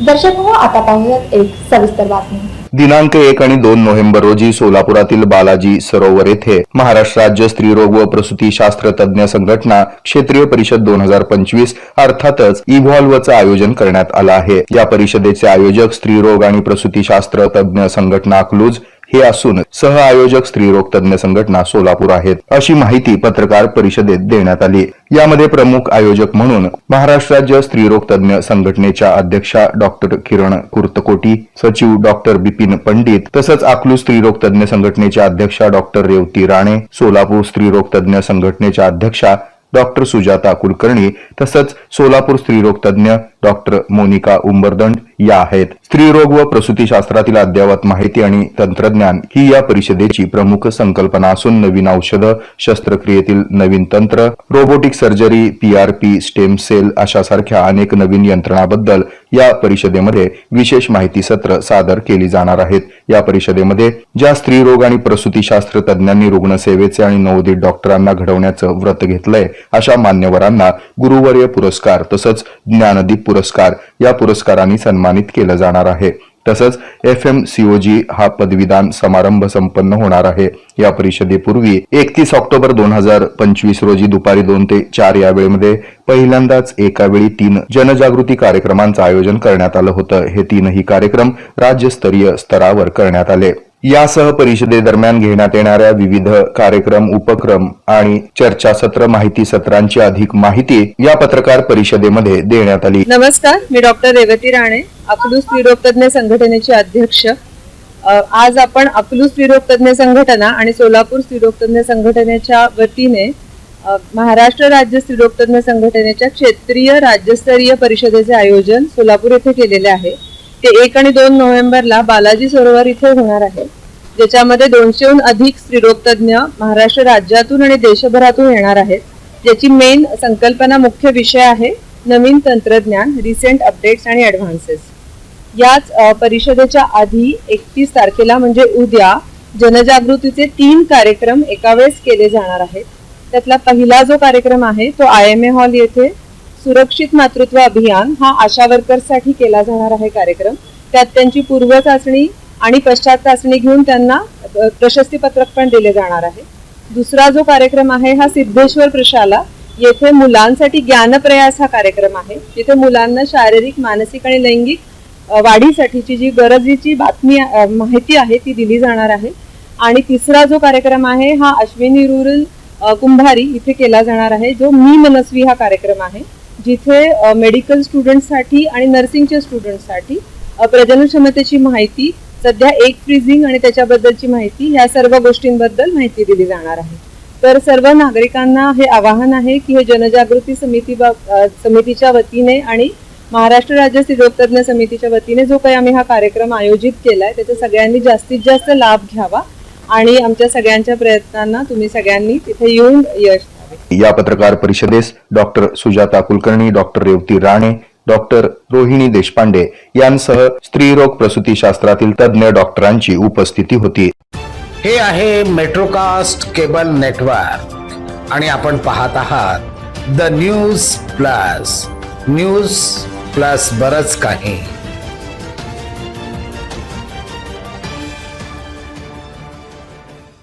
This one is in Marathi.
दर्शक हो आता पाहूयात एक सविस्तर बातमी. दिनांक एक आणि दोन नोव्हेंबर रोजी सोलापुरातील बालाजी सरोवर येथे महाराष्ट्र राज्य स्त्रीरोग व प्रसूती शास्त्र तज्ञ संघटना क्षेत्रीय परिषद दोन हजार पंचवीस अर्थातच इव्हॉल्वचं आयोजन करण्यात आलं आहे. या परिषदेचे आयोजक स्त्रीरोग आणि प्रसूतीशास्त्र तज्ञ संघटना क्लूज हे असून सह आयोजक स्त्रीरोग तज्ञ संघटना सोलापूर आहेत अशी माहिती पत्रकार परिषदेत देण्यात आली. यामध्ये प्रमुख आयोजक म्हणून महाराष्ट्र राज्य स्त्रीरोग तज्ञ संघटनेच्या अध्यक्षा डॉक्टर किरण कुर्तकोटी सचिव डॉक्टर बिपिन पंडित तसंच आकलू स्त्रीरोग तज्ञ संघटनेच्या अध्यक्षा डॉक्टर रेवती राणे सोलापूर स्त्रीरोग तज्ञ संघटनेच्या अध्यक्षा डॉक्टर सुजाता कुलकर्णी तसंच सोलापूर स्त्रीरोग तज्ञ डॉक्टर मोनिका उंबरदंड या आहेत. स्त्रीरोग व प्रसूतीशास्त्रातील अद्ययावत माहिती आणि तंत्रज्ञान ही या परिषदेची प्रमुख संकल्पना असून नवीन औषधं शस्त्रक्रियेतील नवीन तंत्र robotic surgery PRP stem cell अशा सारख्या अनेक नवीन यंत्रणाबद्दल या परिषदेमध्ये विशेष माहिती सत्र सादर केली जाणार आहेत. या परिषदेमध्ये ज्या स्त्रीरोग आणि प्रसूतीशास्त्र तज्ञांनी रुग्णसेवेचे आणि नवोदित डॉक्टरांना घडवण्याचं व्रत घेतलंय अशा मान्यवरांना गुरुवर्य पुरस्कार तसंच ज्ञानदीप पुरस्कार या पुरस्कारांनी सन्मानित केलं जाणार आहे. तसंच एफ एम सीओजी हा पदवीदान समारंभ संपन्न होणार आहे. या परिषदेपूर्वी एकतीस ऑक्टोबर दोन हजार पंचवीस रोजी दुपारी दोन ते चार या वेळेमध्ये पहिल्यांदाच एकावेळी तीन जनजागृती कार्यक्रमांचं आयोजन करण्यात आलं होतं. हे तीनही कार्यक्रम राज्यस्तरीय स्तरावर करण्यात आले. यासह परिषदेदरम्यान घेण्यात येणाऱ्या विविध कार्यक्रम उपक्रम आणि चर्चासत्र माहिती सत्रांची अधिक माहिती या पत्रकार परिषदेमध्ये देण्यात आली. नमस्कार मी डॉक्टर रेवती राणे अकलू स्त्रीरोगतज्ञ संघटनेचे अध्यक्ष. आज आपण अकलू स्त्रीरोगतज्ञ संघटना आणि सोलापूर स्त्रीरोगतज्ञ संघटनेच्या वतीने महाराष्ट्र राज्य स्त्रीरोगतज्ञ संघटनेच्या क्षेत्रीय राज्यस्तरीय परिषदेचे आयोजन सोलापूर येथे केलेले आहे. ते एक आणि दोन नोव्हेंबरला बालाजी सरोवर इथे होणार आहे. ज्याच्यामध्ये दोनशेहून अधिक स्त्रीरोग महाराष्ट्र राज्यातून आणि देशभरातून येणार आहेत ज्याची मेन संकल्पना मुख्य विषय आहे नवीन तंत्रज्ञान रिसेंट अपडेट्स आणि ॲडव्हान्सेस याच परिषदेच्या आधी एकतीस तारखेला म्हणजे उद्या जनजागृतीचे तीन कार्यक्रम एका वेळेस केले जाणार आहेत. त्यातला पहिला जो कार्यक्रम आहे तो आय एम ए हॉल येथे सुरक्षित मातृत्व अभियान हा आशा वर्कर्ससाठी केला जाणार आहे कार्यक्रम. त्यात त्यांची पूर्व चाचणी आणि पश्चात चाचणी घेऊन त्यांना प्रशस्तीपत्रक प्रशस्ती पत्रक पण दिले जाणार आहे. दुसरा जो कार्यक्रम आहे हा सिद्धेश्वर प्रशाला येथे मुलांसाठी ज्ञानप्रयास हा कार्यक्रम आहे. जिथे मुलांना शारीरिक मानसिक आणि लैंगिक वाढीसाठीची जी गरजेची बातमी माहिती आहे ती दिली जाणार आहे. आणि तिसरा जो कार्यक्रम आहे हा अश्विनी रुरल कुंभारी इथे केला जाणार आहे जो मी मनस्वी हा कार्यक्रम आहे. जिथे मेडिकल स्टुडंटसाठी आणि नर्सिंगच्या स्टुडंटसाठी प्रजनन क्षमतेची माहिती सध्या एक फ्रीजिंग आणि त्याच्याबद्दलची माहिती या सर्व गोष्टींबद्दल माहिती दिली जाणार आहे. तर सर्व नागरिकांना हे आवाहन आहे की हे जनजागृती समिती समितीच्या वतीने आणि महाराष्ट्र राज्य स्त्रीरोगतज्ञ समितीच्या वतीने जो काही आम्ही हा कार्यक्रम आयोजित केलाय त्याचा सगळ्यांनी जास्तीत जास्त लाभ घ्यावा आणि आमच्या सगळ्यांच्या प्रयत्नांना तुम्ही सगळ्यांनी तिथे येऊन यश या पत्रकार परिषदेस doctor Sujata Kulkarni doctor Revati Rane doctor Rohini Deshpande यांसह स्त्रीरोग प्रसूतीशास्त्रातील तज्ज्ञ डॉक्टरांची उपस्थिती होती. हे आहे मेट्रोकास्ट केबल नेटवर्क. आणि आपण पाहत आहात the news plus. News plus बरच काही.